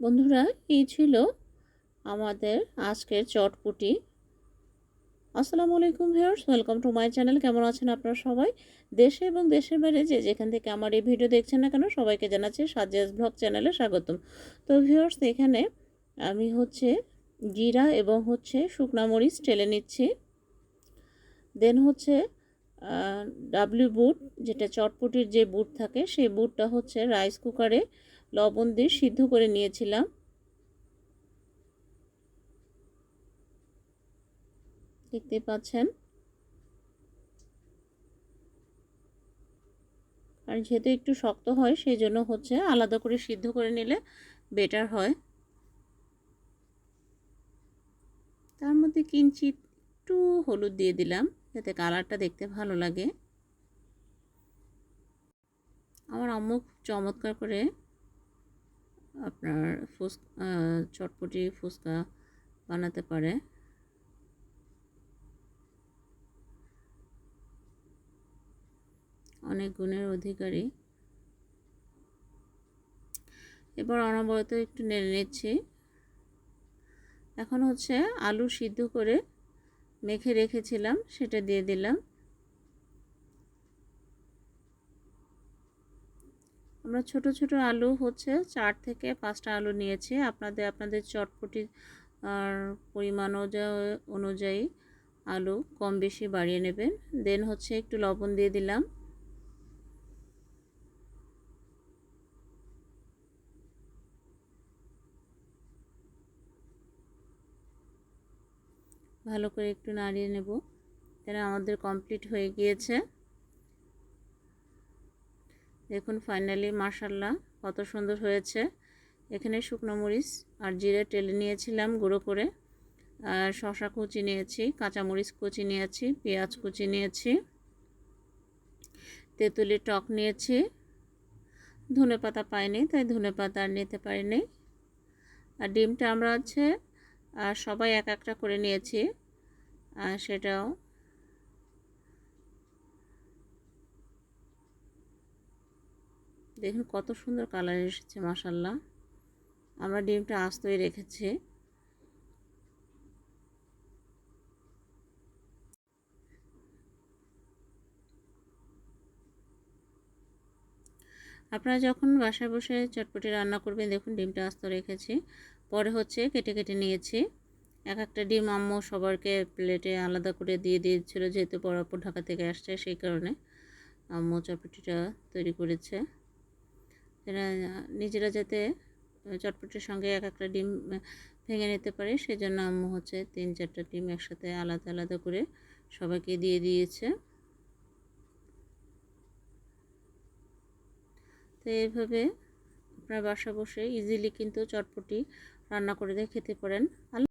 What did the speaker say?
বন্ধুরা, এই ছিল আমাদের আজকের চটপুটি। আসসালামু আলাইকুম viewers welcome to my channel কেমন আছেন আপনারা সবাই? দেশে এবং দেশের বাইরে যে যেখান থেকে আমার এই ভিডিও দেখছেন না কেন, সবাইকে জানাচ্ছি সাজেস ব্লগ চ্যানেলে স্বাগতম। তো ভিউয়ার্স এখানে আমি হচ্ছে জিরা এবং হচ্ছে শুকনা মরিচ টেলে নিচ্ছি। দেন হচ্ছে ডাব্লিউ বুট যেটা চটপটির যে বুট থাকে, সেই বুটটা হচ্ছে রাইস কুকারে লবণ দিয়ে সিদ্ধ করে নিয়েছিলাম। দেখতে পাচ্ছেন? আর যেহেতু একটু শক্ত হয় সেই জন্য হচ্ছে আলাদা করে সিদ্ধ করে নিলে বেটার হয়। তার মধ্যে কিঞ্চিত একটু হলুদ দিয়ে দিলাম, যাতে কালারটা দেখতে ভালো লাগে। আমার আম্মু চমৎকার করে আপনার ফুস চটপটি ফুচকা বানাতে পারে। অনেক গুণের অধিকারী। এবার অনবরত একটু নেড়ে নিচ্ছি। এখন হচ্ছে আলু সিদ্ধ করে মেখে রেখেছিলাম, সেটা দিয়ে দিলাম। আমরা ছোট ছোট আলু হচ্ছে চার থেকে পাঁচটা আলু নিয়েছি। আপনাদের আপনাদের চটপটি, আর পরিমাণ অনুযায়ী আলু কম বেশি বাড়িয়ে নেবেন। দেন হচ্ছে একটু লবণ দিয়ে দিলাম। ভালো করে একটু নাড়িয়ে নেব। তাহলে আমাদের কমপ্লিট হয়ে গিয়েছে। দেখুন ফাইনালি মার্শাল্লাহ কত সুন্দর হয়েছে। এখানে শুকনো মরিচ আর জিরে টেলে নিয়েছিলাম গুঁড়ো করে। আর শশা কুচি নিয়েছি, কাঁচামরিচ কুচি নিয়েছি, পেঁয়াজ কুচি নিয়েছি তেঁতুলি টক নিয়েছি। ধনে পাতা পাইনি, তাই ধনে পাতা আর নিতে পারিনি। আর ডিমটা আমরা হচ্ছে সবাই এক একটা করে নিয়েছি। আর সেটাও দেখুন কত সুন্দর কালার এসেছে মাসাল্লাহ আমরা ডিমটা আস্তই রেখেছি। আপনারা যখন বাসায় বসে চটপটি রান্না করবেন, দেখুন ডিমটা আস্ত রেখেছি। পরে হচ্ছে কেটে কেটে নিয়েছি। এক একটা ডিম আম্মু সবারকে প্লেটে আলাদা করে দিয়ে দিয়েছিল, যেহেতু পরাপর ঢাকা থেকে আসছে, সেই কারণে আম্মু চটপটিটা তৈরি করেছে। এরা নিজেরা যাতে চটপটির সঙ্গে এক একটা ডিম ভেঙে নিতে পারে, সেজন্য আম্মু হচ্ছে তিন চারটা ডিম একসাথে আলাদা আলাদা করে সবাইকে দিয়ে দিয়েছে। তো এইভাবে আপনার বাসা বসে ইজিলি কিন্তু চটপটি রান্না করে দিয়ে খেতে পারেন।